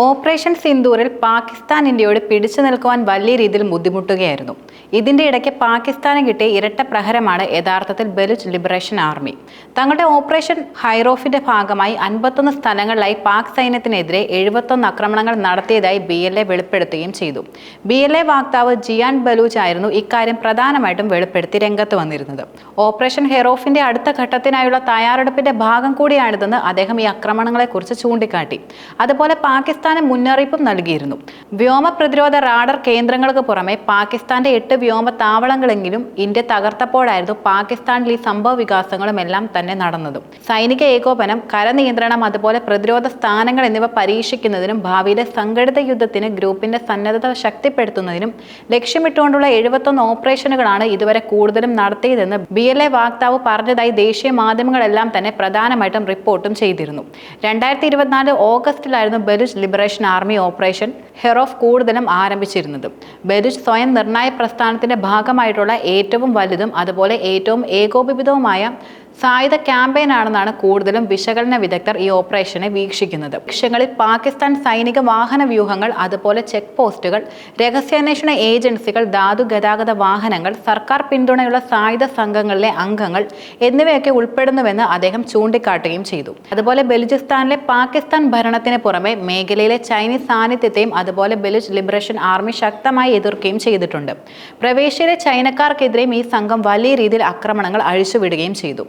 Operation സിന്ദൂറിൽ Pakistan ഇന്ത്യയോട് പിടിച്ചു നിൽക്കുവാൻ വലിയ രീതിയിൽ ബുദ്ധിമുട്ടുകയായിരുന്നു. ഇതിന്റെ ഇടയ്ക്ക് പാകിസ്ഥാന് കിട്ടിയ ഇരട്ട പ്രഹരമാണ് യഥാർത്ഥത്തിൽ ബലൂച്ച് ലിബറേഷൻ ആർമി. തങ്ങളുടെ ഓപ്പറേഷൻ ഹൈറോഫിന്റെ ഭാഗമായി അൻപത്തൊന്ന് സ്ഥലങ്ങളിലായി പാക് സൈന്യത്തിനെതിരെ എഴുപത്തൊന്ന് ആക്രമണങ്ങൾ നടത്തിയതായി ബി എൽ എ വെളിപ്പെടുത്തുകയും ചെയ്തു. ബി എൽ എ വാക്താവ് ജിയാൻ ബലൂച്ച് ആയിരുന്നു ഇക്കാര്യം പ്രധാനമായിട്ടും വെളിപ്പെടുത്തി രംഗത്ത് വന്നിരുന്നത്. ഓപ്പറേഷൻ ഹെറോഫിന്റെ അടുത്ത ഘട്ടത്തിനായുള്ള തയ്യാറെടുപ്പിന്റെ ഭാഗം കൂടിയാണിതെന്ന് അദ്ദേഹം ഈ ആക്രമണങ്ങളെക്കുറിച്ച് ചൂണ്ടിക്കാട്ടി. അതുപോലെ പാകിസ്ഥാന് മുന്നറിയിപ്പും നൽകിയിരുന്നു. വ്യോമ പ്രതിരോധ റാഡർ കേന്ദ്രങ്ങൾക്ക് പുറമെ പാകിസ്ഥാന്റെ എട്ട് വ്യോമ താവളങ്ങളെങ്കിലും ഇന്ത്യ തകർത്തപ്പോഴായിരുന്നു പാകിസ്ഥാനിൽ ഈ സംഭവ വികാസങ്ങളും എല്ലാം തന്നെ നടന്നതും. സൈനിക ഏകോപനം കരനിയന്ത്രണം അതുപോലെ പ്രതിരോധ സ്ഥാനങ്ങൾ എന്നിവ പരീക്ഷിക്കുന്നതിനും ഭാവിയിലെ സംഘടിത യുദ്ധത്തിന് ഗ്രൂപ്പിന്റെ സന്നദ്ധത ശക്തിപ്പെടുത്തുന്നതിനും ലക്ഷ്യമിട്ടുകൊണ്ടുള്ള എഴുപത്തൊന്ന് ഓപ്പറേഷനുകളാണ് ഇതുവരെ കൂടുതലും നടത്തിയതെന്ന് ബി എൽ എ വാക്താവ് പറഞ്ഞതായി ദേശീയ മാധ്യമങ്ങളെല്ലാം തന്നെ പ്രധാനമായിട്ടും റിപ്പോർട്ടും ചെയ്തിരുന്നു. രണ്ടായിരത്തി ഇരുപത്തിനാല് ഓഗസ്റ്റിലായിരുന്നു Baloch liberation army operation Herof കൂടുതലും ആരംഭിച്ചിരുന്നത്. ബലൂച്ച് സ്വയം നിർണായ പ്രസ്ഥാനത്തിന്റെ ഭാഗമായിട്ടുള്ള ഏറ്റവും വലുതും അതുപോലെ ഏറ്റവും ഏകോപിതവുമായ സായുധ ക്യാമ്പയിൻ ആണെന്നാണ് കൂടുതലും വിശകലന വിദഗ്ധർ ഈ ഓപ്പറേഷനെ വീക്ഷിക്കുന്നത്. ലക്ഷ്യങ്ങളിൽ പാകിസ്ഥാൻ സൈനിക വാഹന വ്യൂഹങ്ങൾ അതുപോലെ ചെക്ക് പോസ്റ്റുകൾ രഹസ്യാന്വേഷണ ഏജൻസികൾ ധാതു ഗതാഗത വാഹനങ്ങൾ സർക്കാർ പിന്തുണയുള്ള സായുധ സംഘങ്ങളിലെ അംഗങ്ങൾ എന്നിവയൊക്കെ ഉൾപ്പെടുന്നുവെന്ന് അദ്ദേഹം ചൂണ്ടിക്കാട്ടുകയും ചെയ്തു. അതുപോലെ ബലുചിസ്ഥാനിലെ പാകിസ്ഥാൻ ഭരണത്തിന് പുറമെ മേഖലയിലെ ചൈനീസ് സാന്നിധ്യത്തെയും അതുപോലെ ബലുച്ച് ലിബറേഷൻ ആർമി ശക്തമായി എതിർക്കുകയും ചെയ്തിട്ടുണ്ട്. പ്രവേശിയിലെ ചൈനക്കാർക്കെതിരെയും ഈ സംഘം വലിയ രീതിയിൽ ആക്രമണങ്ങൾ അഴിച്ചുവിടുകയും ചെയ്തു.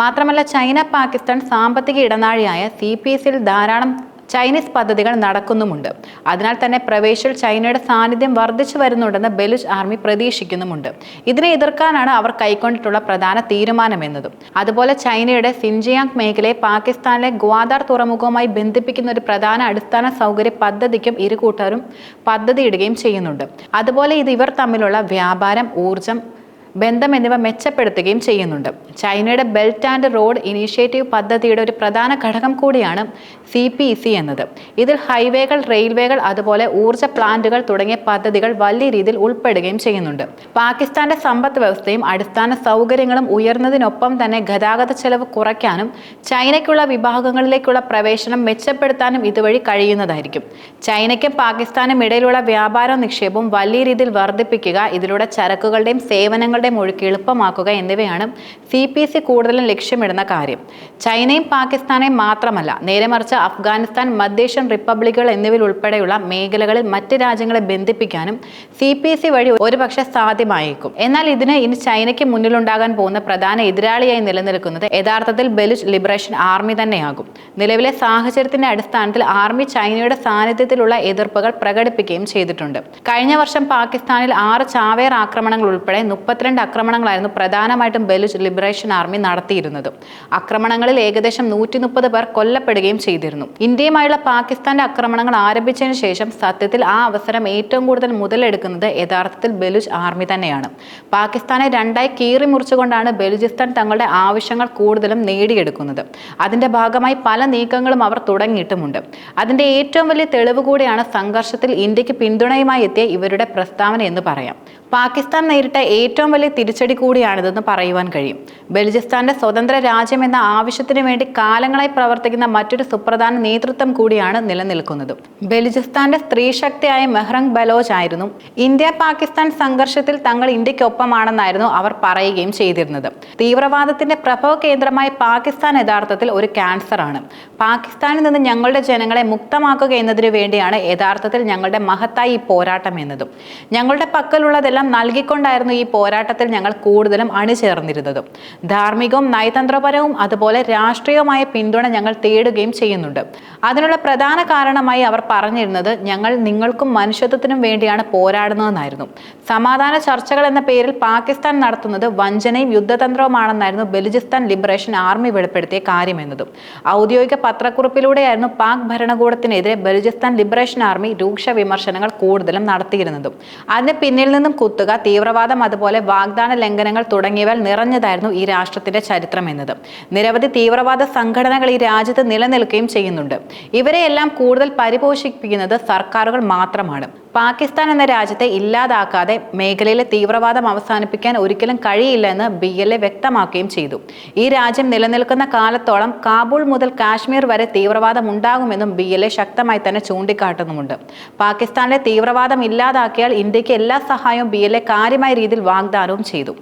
മാത്രമല്ല ചൈന പാകിസ്ഥാൻ സാമ്പത്തിക ഇടനാഴിയായ സി പി എസിൽ ധാരാളം ചൈനീസ് പദ്ധതികൾ നടക്കുന്നുമുണ്ട്. അതിനാൽ തന്നെ പ്രവേശിൽ ചൈനയുടെ സാന്നിധ്യം വർദ്ധിച്ചു വരുന്നുണ്ടെന്ന് ബലൂച്ച് ആർമി പ്രതീക്ഷിക്കുന്നുമുണ്ട്. ഇതിനെ എതിർക്കാനാണ് അവർ കൈക്കൊണ്ടിട്ടുള്ള പ്രധാന തീരുമാനമെന്നതും. അതുപോലെ ചൈനയുടെ സിൻജിയാങ് മേഖലയെ പാകിസ്ഥാനിലെ ഗ്വാദാർ തുറമുഖവുമായി ബന്ധിപ്പിക്കുന്ന ഒരു പ്രധാന അടിസ്ഥാന സൗകര്യ പദ്ധതിക്കും ഇരു കൂട്ടരും പദ്ധതിയിടുകയും ചെയ്യുന്നുണ്ട്. അതുപോലെ ഇത് ഇവർ തമ്മിലുള്ള വ്യാപാരം ഊർജം ബന്ധം എന്നിവ മെച്ചപ്പെടുത്തുകയും ചെയ്യുന്നുണ്ട്. ചൈനയുടെ ബെൽറ്റ് ആൻഡ് റോഡ് ഇനീഷ്യേറ്റീവ് പദ്ധതിയുടെ ഒരു പ്രധാന ഘടകം കൂടിയാണ് സി പി സി എന്നത്. ഇതിൽ ഹൈവേകൾ റെയിൽവേകൾ അതുപോലെ ഊർജ പ്ലാന്റുകൾ തുടങ്ങിയ പദ്ധതികൾ വലിയ രീതിയിൽ ഉൾപ്പെടുകയും ചെയ്യുന്നുണ്ട്. പാകിസ്ഥാന്റെ സമ്പദ് വ്യവസ്ഥയും അടിസ്ഥാന സൗകര്യങ്ങളും ഉയർന്നതിനൊപ്പം തന്നെ ഗതാഗത ചെലവ് കുറയ്ക്കാനും ചൈനയ്ക്കുള്ള വിഭാഗങ്ങളിലേക്കുള്ള പ്രവേശനം മെച്ചപ്പെടുത്താനും ഇതുവഴി കഴിയുന്നതായിരിക്കും. ചൈനയ്ക്കും പാകിസ്ഥാനും ഇടയിലുള്ള വ്യാപാര നിക്ഷേപവും വലിയ രീതിയിൽ വർദ്ധിപ്പിക്കുക ഇതിലൂടെ ചരക്കുകളുടെയും സേവനങ്ങളുടെയും ഒഴുക്ക് എളുപ്പമാക്കുക എന്നിവയാണ് സി പി സി കൂടുതലും ലക്ഷ്യമിടുന്ന കാര്യം. ചൈനയും പാകിസ്ഥാനെയും മാത്രമല്ല നേരെ മറിച്ച് അഫ്ഗാനിസ്ഥാൻ മധ്യേഷ്യൻ റിപ്പബ്ലിക്കുകൾ എന്നിവയിൽ ഉൾപ്പെടെയുള്ള മേഖലകളിൽ മറ്റ് രാജ്യങ്ങളെ ബന്ധിപ്പിക്കാനും സി പി സി വഴി ഒരുപക്ഷെ സാധ്യമായേക്കും. എന്നാൽ ഇതിന് ഇനി ചൈനയ്ക്ക് മുന്നിലുണ്ടാകാൻ പോകുന്ന പ്രധാന എതിരാളിയായി നിലനിൽക്കുന്നത് യഥാർത്ഥത്തിൽ ബലുച്ച് ലിബറേഷൻ ആർമി തന്നെയാകും. നിലവിലെ സാഹചര്യത്തിന്റെ അടിസ്ഥാനത്തിൽ ആർമി ചൈനയുടെ സാന്നിധ്യത്തിലുള്ള എതിർപ്പുകൾ പ്രകടിപ്പിക്കുകയും ചെയ്തിട്ടുണ്ട്. കഴിഞ്ഞ വർഷം പാകിസ്ഥാനിൽ ആറ് ചാവേർ ആക്രമണങ്ങൾ ഉൾപ്പെടെ മുപ്പത്തിരണ്ട് ആക്രമണങ്ങളായിരുന്നു പ്രധാനമായിട്ടും ബലുച്ച് ലിബറേഷൻ ആർമി നടത്തിയിരുന്നത്. ആക്രമണങ്ങളിൽ ഏകദേശം നൂറ്റി മുപ്പത് പേർ കൊല്ലപ്പെടുകയും ചെയ്തിരുന്നു. ഇന്ത്യയുമായുള്ള പാകിസ്ഥാന്റെ ആക്രമണങ്ങൾ ആരംഭിച്ചതിന് ശേഷം സത്യത്തിൽ ആ അവസരം ഏറ്റവും കൂടുതൽ മുതലെടുക്കുന്നത് യഥാർത്ഥത്തിൽ ബലൂച്ച് ആർമി തന്നെയാണ്. പാകിസ്ഥാനെ രണ്ടായി കീറി മുറിച്ചുകൊണ്ടാണ് ബലൂചിസ്ഥാൻ തങ്ങളുടെ ആവശ്യങ്ങൾ കൂടുതലും നേടിയെടുക്കുന്നത്. അതിന്റെ ഭാഗമായി പല നീക്കങ്ങളും അവർ തുടങ്ങിയിട്ടുമുണ്ട്. അതിന്റെ ഏറ്റവും വലിയ തെളിവ് കൂടിയാണ് സംഘർഷത്തിൽ ഇന്ത്യയ്ക്ക് പിന്തുണയുമായി എത്തിയ ഇവരുടെ പ്രസ്താവന എന്ന് പറയാം. പാകിസ്ഥാൻ നേരിട്ട ഏറ്റവും വലിയ തിരിച്ചടി കൂടിയാണിതെന്ന് പറയുവാൻ കഴിയും. ബലുചിസ്ഥാന്റെ സ്വതന്ത്ര രാജ്യം എന്ന ആവശ്യത്തിനു വേണ്ടി കാലങ്ങളായി പ്രവർത്തിക്കുന്ന മറ്റൊരു സുപ്രധാന നേതൃത്വം കൂടിയാണ് നിലനിൽക്കുന്നത്. ബലുചിസ്ഥാന്റെ സ്ത്രീശക്തിയായ മെഹ്റങ് ബലോജ് ആയിരുന്നു. ഇന്ത്യ പാകിസ്ഥാൻ സംഘർഷത്തിൽ തങ്ങൾ ഇന്ത്യക്കൊപ്പമാണെന്നായിരുന്നു അവർ പറയുകയും ചെയ്തിരുന്നത്. തീവ്രവാദത്തിന്റെ പ്രഭവ കേന്ദ്രമായ പാകിസ്ഥാൻ യഥാർത്ഥത്തിൽ ഒരു ക്യാൻസർ ആണ്. പാകിസ്ഥാനിൽ നിന്ന് ഞങ്ങളുടെ ജനങ്ങളെ മുക്തമാക്കുക എന്നതിനു വേണ്ടിയാണ് യഥാർത്ഥത്തിൽ ഞങ്ങളുടെ മഹത്തായ പോരാട്ടം എന്നതും. ഞങ്ങളുടെ പക്കലുള്ളതെല്ലാം നൽകിക്കൊണ്ടായിരുന്നു ഈ പോരാട്ടത്തിൽ ഞങ്ങൾ കൂടുതലും അണിചേർന്നിരുന്നതും. ധാർമ്മികവും നയതന്ത്രപരവും അതുപോലെ രാഷ്ട്രീയവുമായ പിന്തുണ ഞങ്ങൾ തേടുകയും ചെയ്യുന്നുണ്ട്. അതിനുള്ള പ്രധാന കാരണമായി അവർ പറഞ്ഞിരുന്നത് ഞങ്ങൾ നിങ്ങൾക്കും മനുഷ്യത്വത്തിനും വേണ്ടിയാണ് പോരാടുന്നതെന്നായിരുന്നു. സമാധാന ചർച്ചകൾ എന്ന പേരിൽ പാകിസ്ഥാൻ നടത്തുന്നത് വഞ്ചനയും യുദ്ധതന്ത്രവുമാണെന്നായിരുന്നു ബലുചിസ്ഥാൻ ലിബറേഷൻ ആർമി വെളിപ്പെടുത്തിയ കാര്യമെന്നതും ഔദ്യോഗിക പത്രക്കുറിപ്പിലൂടെയായിരുന്നു പാക് ഭരണകൂടത്തിനെതിരെ ബലുചിസ്ഥാൻ ലിബറേഷൻ ആർമി രൂക്ഷ വിമർശനങ്ങൾ കൂടുതലും നടത്തിയിരുന്നതും. അതിന് പിന്നിൽ നിന്നും കുത്തുക തീവ്രവാദം അതുപോലെ വാഗ്ദാന ലംഘനങ്ങൾ തുടങ്ങിയവൽ നിറഞ്ഞതായിരുന്നു ഈ രാഷ്ട്രത്തിന്റെ ചരിത്രം എന്നത്. നിരവധി തീവ്രവാദ സംഘടനകൾ ഈ രാജ്യത്ത് നിലനിൽക്കുകയും ചെയ്യുന്നുണ്ട്. ഇവരെയെല്ലാം കൂടുതൽ പരിപോഷിപ്പിക്കുന്നത് സർക്കാരുകൾ മാത്രമാണ്. പാകിസ്ഥാൻ എന്ന രാജ്യത്തെ ഇല്ലാതാക്കാതെ മേഖലയിലെ തീവ്രവാദം അവസാനിപ്പിക്കാൻ ഒരിക്കലും കഴിയില്ല എന്ന് ബി എൽ എ വ്യക്തമാക്കുകയും ചെയ്തു. ഈ രാജ്യം നിലനിൽക്കുന്ന കാലത്തോളം കാബൂൾ മുതൽ കാശ്മീർ വരെ തീവ്രവാദം ഉണ്ടാകുമെന്നും ബി എൽ എ ശക്തമായി തന്നെ ചൂണ്ടിക്കാട്ടുന്നുമുണ്ട്. പാകിസ്ഥാനിലെ തീവ്രവാദം ഇല്ലാതാക്കിയാൽ ഇന്ത്യയ്ക്ക് എല്ലാ സഹായവും ബി എൽ എ കാര്യമായ രീതിയിൽ വാഗ്ദാനവും ചെയ്തു.